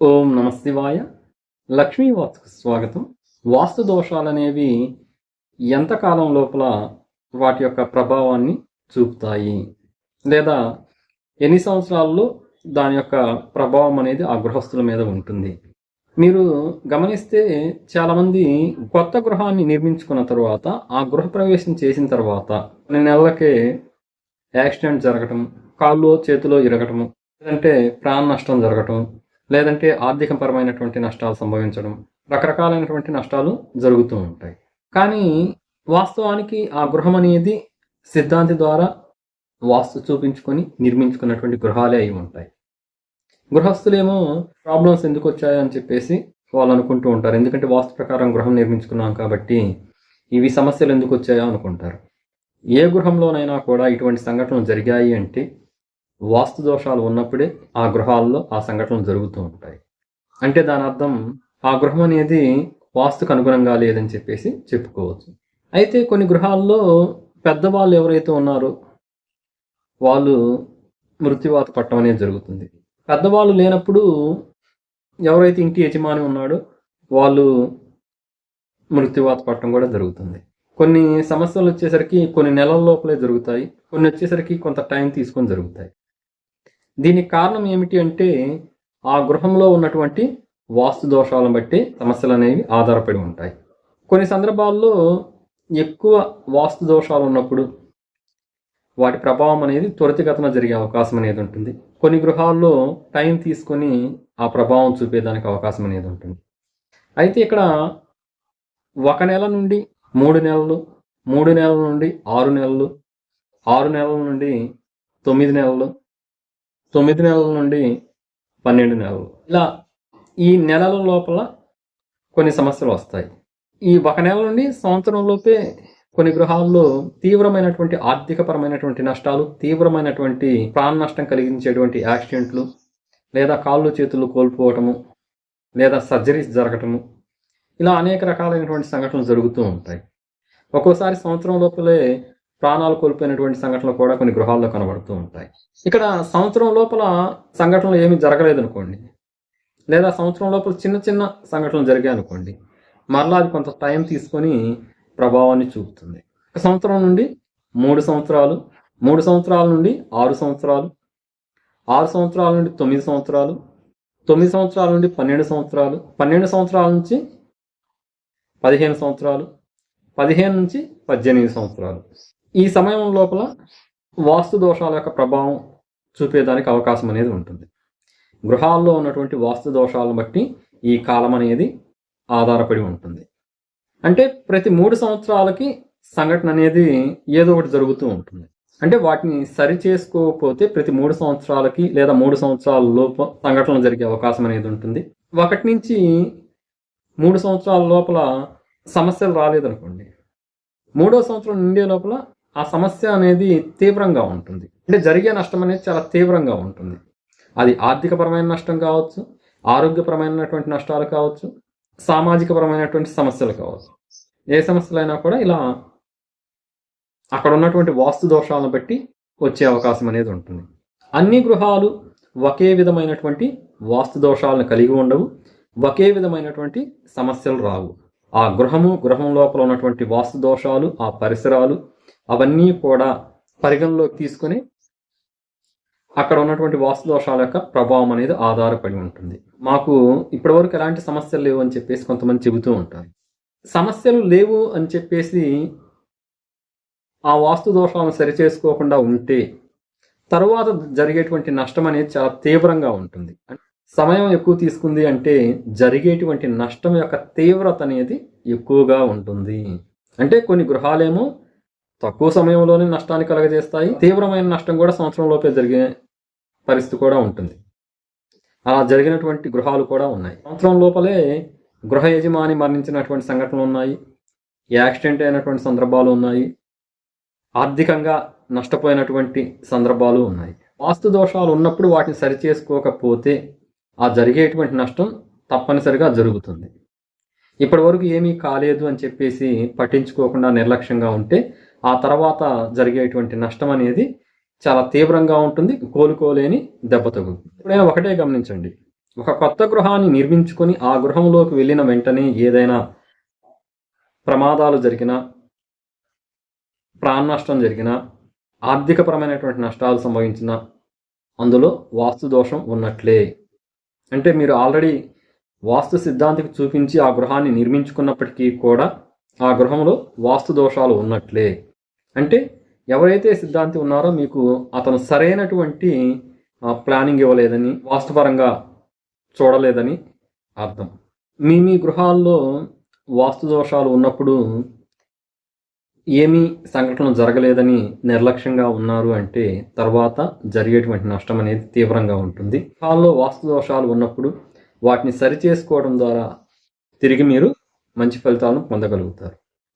ఓం నమశివాయ లక్ష్మీ వాస్తుకు స్వాగతం. వాస్తు దోషాలు అనేవి ఎంతకాలం లోపల వాటి యొక్క ప్రభావాన్ని చూపుతాయి? లేదా ఎన్ని సంవత్సరాల్లో దాని యొక్క ప్రభావం అనేది ఆ గృహస్థుల మీద ఉంటుంది? మీరు గమనిస్తే చాలామంది కొత్త గృహాన్ని నిర్మించుకున్న తర్వాత ఆ గృహప్రవేశం చేసిన తర్వాత కొన్ని నెలలకే యాక్సిడెంట్ జరగటం కాళ్ళు చేతిలో ఇరగటము లేదంటే ప్రాణ నష్టం జరగటం లేదంటే ఆర్థికపరమైనటువంటి నష్టాలు సంభవించడం రకరకాలైనటువంటి నష్టాలు జరుగుతూ ఉంటాయి. కానీ వాస్తవానికి ఆ గృహం అనేది సిద్ధాంతి ద్వారా వాస్తు చూపించుకొని నిర్మించుకున్నటువంటి గృహాలే అయి ఉంటాయి. గృహస్థులేమో ప్రాబ్లమ్స్ ఎందుకు వచ్చాయో అని చెప్పేసి వాళ్ళు అనుకుంటూ ఉంటారు. ఎందుకంటే వాస్తు ప్రకారం గృహం నిర్మించుకున్నాం కాబట్టి ఇవి సమస్యలు ఎందుకు వచ్చాయో అనుకుంటారు. ఏ గృహంలోనైనా కూడా ఇటువంటి సంఘటనలు జరిగాయి అంటే వాస్తు దోషాలు ఉన్నప్పుడే ఆ గృహాల్లో ఆ సంఘటనలు జరుగుతూ ఉంటాయి. అంటే దాని అర్థం ఆ గృహం అనేది వాస్తుకు అనుగుణంగా లేదని చెప్పేసి చెప్పుకోవచ్చు. అయితే కొన్ని గృహాల్లో పెద్దవాళ్ళు ఎవరైతే ఉన్నారో వాళ్ళు మృత్యువాత పట్టడం అనేది జరుగుతుంది. పెద్దవాళ్ళు లేనప్పుడు ఎవరైతే ఇంటి యజమాని ఉన్నాడో వాళ్ళు మృత్యువాత పట్టడం కూడా జరుగుతుంది. కొన్ని సమస్యలు వచ్చేసరికి కొన్ని నెలల లోపలే జరుగుతాయి. కొన్ని వచ్చేసరికి కొంత టైం తీసుకొని జరుగుతాయి. దీనికి కారణం ఏమిటి అంటే ఆ గృహంలో ఉన్నటువంటి వాస్తు దోషాలను బట్టి సమస్యలు అనేవి ఆధారపడి ఉంటాయి. కొన్ని సందర్భాల్లో ఎక్కువ వాస్తు దోషాలు ఉన్నప్పుడు వాటి ప్రభావం అనేది త్వరితగతన జరిగే అవకాశం అనేది ఉంటుంది. కొన్ని గృహాల్లో టైం తీసుకొని ఆ ప్రభావం చూపేదానికి అవకాశం అనేది ఉంటుంది. అయితే ఇక్కడ ఒక నెల నుండి మూడు నెలలు మూడు నెలల నుండి ఆరు నెలలు ఆరు నెలల నుండి తొమ్మిది నెలలు తొమ్మిది నెలల నుండి పన్నెండు నెలలు. ఇలా ఈ నెలల లోపల కొన్ని సమస్యలు వస్తాయి. ఈ ఒక నెల నుండి సంవత్సరంలోపే కొన్ని గృహాల్లో తీవ్రమైనటువంటి ఆర్థికపరమైనటువంటి నష్టాలు తీవ్రమైనటువంటి ప్రాణ నష్టం కలిగించేటువంటి యాక్సిడెంట్లు లేదా కాళ్ళు చేతులు కోల్పోవటము లేదా సర్జరీస్ జరగటము ఇలా అనేక రకాలైనటువంటి సంఘటనలు జరుగుతూ ఉంటాయి. ఒక్కోసారి సంవత్సరం లోపలే ప్రాణాలు కోల్పోయినటువంటి సంఘటనలు కూడా కొన్ని గృహాల్లో కనబడుతూ ఉంటాయి. ఇక్కడ సంవత్సరం లోపల సంఘటనలు ఏమీ జరగలేదు అనుకోండి. లేదా సంవత్సరం లోపల చిన్న చిన్న సంఘటనలు జరిగాయి అనుకోండి. మరలా అది కొంత టైం తీసుకొని ప్రభావాన్ని చూపుతుంది. ఒక సంవత్సరం నుండి మూడు సంవత్సరాలు మూడు సంవత్సరాల నుండి ఆరు సంవత్సరాలు ఆరు సంవత్సరాల నుండి తొమ్మిది సంవత్సరాలు తొమ్మిది సంవత్సరాల నుండి పన్నెండు సంవత్సరాలు పన్నెండు సంవత్సరాల నుంచి పదిహేను సంవత్సరాలు పదిహేను నుంచి పద్దెనిమిది సంవత్సరాలు. ఈ సమయం లోపల వాస్తు దోషాల యొక్క ప్రభావం చూపేదానికి అవకాశం అనేది ఉంటుంది. గృహాల్లో ఉన్నటువంటి వాస్తు దోషాలను బట్టి ఈ కాలం అనేది ఆధారపడి ఉంటుంది. అంటే ప్రతి మూడు సంవత్సరాలకి సంఘటన అనేది ఏదో ఒకటి జరుగుతూ ఉంటుంది. అంటే వాటిని సరి చేసుకోకపోతే ప్రతి మూడు సంవత్సరాలకి లేదా మూడు సంవత్సరాల లోపు సంఘటనలు జరిగే అవకాశం అనేది ఉంటుంది. ఒకటి నుంచి మూడు సంవత్సరాల లోపల సమస్యలు రాలేదనుకోండి. మూడో సంవత్సరం నిండే లోపల ఆ సమస్య అనేది తీవ్రంగా ఉంటుంది. అంటే జరిగే నష్టం అనేది చాలా తీవ్రంగా ఉంటుంది. అది ఆర్థికపరమైన నష్టం కావచ్చు ఆరోగ్యపరమైనటువంటి నష్టాలు కావచ్చు సామాజికపరమైనటువంటి సమస్యలు కావచ్చు. ఏ సమస్యలైనా కూడా ఇలా అక్కడ ఉన్నటువంటి వాస్తు దోషాలను బట్టి వచ్చే అవకాశం అనేది ఉంటుంది. అన్ని గృహాలు ఒకే విధమైనటువంటి వాస్తు దోషాలను కలిగి ఉండవు ఒకే విధమైనటువంటి సమస్యలు రావు. ఆ గృహము గృహం లోపల ఉన్నటువంటి వాస్తు దోషాలు ఆ పరిసరాలు అవన్నీ కూడా పరిగణలోకి తీసుకొని అక్కడ ఉన్నటువంటి వాస్తు దోషాల యొక్క ప్రభావం అనేది ఆధారపడి ఉంటుంది. మాకు ఇప్పటివరకు ఎలాంటి సమస్యలు లేవు అని చెప్పేసి కొంతమంది చెబుతూ ఉంటారు. సమస్యలు లేవు అని చెప్పేసి ఆ వాస్తు దోషాలను సరిచేసుకోకుండా ఉంటే తరువాత జరిగేటువంటి నష్టం అనేది చాలా తీవ్రంగా ఉంటుంది. సమయం ఎక్కువ తీసుకుంది అంటే జరిగేటువంటి నష్టం యొక్క తీవ్రత అనేది ఎక్కువగా ఉంటుంది. అంటే కొన్ని గృహాలేమో తక్కువ సమయంలోనే నష్టాన్ని కలగజేస్తాయి. తీవ్రమైన నష్టం కూడా సంవత్సరంలోపే జరిగే పరిస్థితి కూడా ఉంటుంది. అలా జరిగినటువంటి గృహాలు కూడా ఉన్నాయి. సంవత్సరం లోపలే గృహ యజమాని మరణించినటువంటి సంఘటనలు ఉన్నాయి. యాక్సిడెంట్ అయినటువంటి సందర్భాలు ఉన్నాయి. ఆర్థికంగా నష్టపోయినటువంటి సందర్భాలు ఉన్నాయి. వాస్తు దోషాలు ఉన్నప్పుడు వాటిని సరిచేసుకోకపోతే ఆ జరిగేటువంటి నష్టం తప్పనిసరిగా జరుగుతుంది. ఇప్పటి వరకు ఏమీ కాలేదు అని చెప్పేసి పట్టించుకోకుండా నిర్లక్ష్యంగా ఉంటే ఆ తర్వాత జరిగేటువంటి నష్టం అనేది చాలా తీవ్రంగా ఉంటుంది కోలుకోలేని దెబ్బ తగులుతుంది. ఒకటే గమనించండి. ఒక కొత్త గృహాన్ని నిర్మించుకొని ఆ గృహంలోకి వెళ్ళిన వెంటనే ఏదైనా ప్రమాదాలు జరిగినా ప్రాణ నష్టం జరిగినా ఆర్థికపరమైనటువంటి నష్టాలు సంభవించిన అందులో వాస్తు దోషం ఉన్నట్లే. అంటే మీరు ఆల్రెడీ వాస్తు సిద్ధాంతికి చూపించి ఆ గృహాన్ని నిర్మించుకున్నప్పటికీ కూడా ఆ గృహంలో వాస్తు దోషాలు ఉన్నట్లే. అంటే ఎవరైతే సిద్ధాంతి ఉన్నారో మీకు అతను సరైనటువంటి ప్లానింగ్ ఇవ్వలేదని వాస్తుపరంగా చూడలేదని అర్థం. మీ మీ గృహాల్లో వాస్తు దోషాలు ఉన్నప్పుడు ఏమీ సంఘటనలు జరగలేదని నిర్లక్ష్యంగా ఉన్నారు అంటే తర్వాత జరిగేటువంటి నష్టం అనేది తీవ్రంగా ఉంటుంది. గృహాల్లో వాస్తు దోషాలు ఉన్నప్పుడు వాటిని సరిచేసుకోవడం ద్వారా తిరిగి మీరు మంచి ఫలితాలను పొందగలుగుతారు.